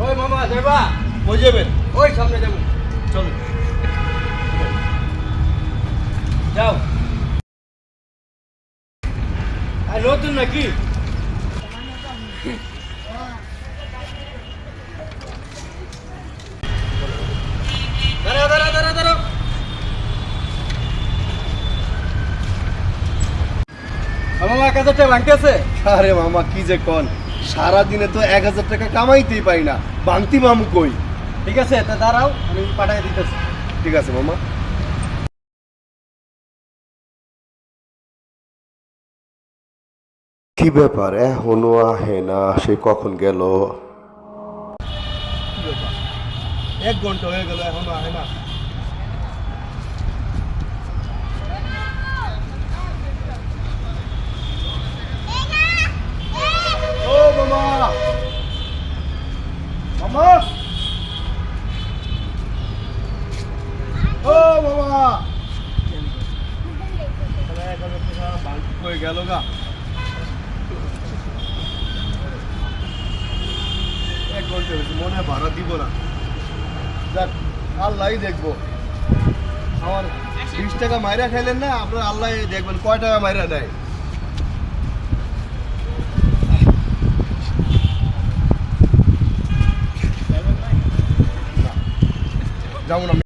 যাবা কই যাবেন। ওই সামনে যাব। চলো। যাও। আর নতুন নাকি? ব্যাংকে আছে আরে মামা, কি যে কন। সারা দিনে তো এক হাজার টাকা কামাইতেই পাই না। বাংতি মামু কই? ঠিক আছে তা দাঁড়াও আমি পাঠাই দিতেছি। ঠিক আছে মামা। কি ব্যাপার এখনও আহে না সে কখন গেল? এক ঘণ্টা হয়ে গেল এখনও আহে না ও মামা ও মামা এক ঘণ্টা মনে ভাড়া দিব না। যাক আল্লাহ দেখব। আমার বিশ মাইরা খাইলেন না, আপনার আল্লাহ দেখবেন কয় টাকা মাইরা দেয় যাব না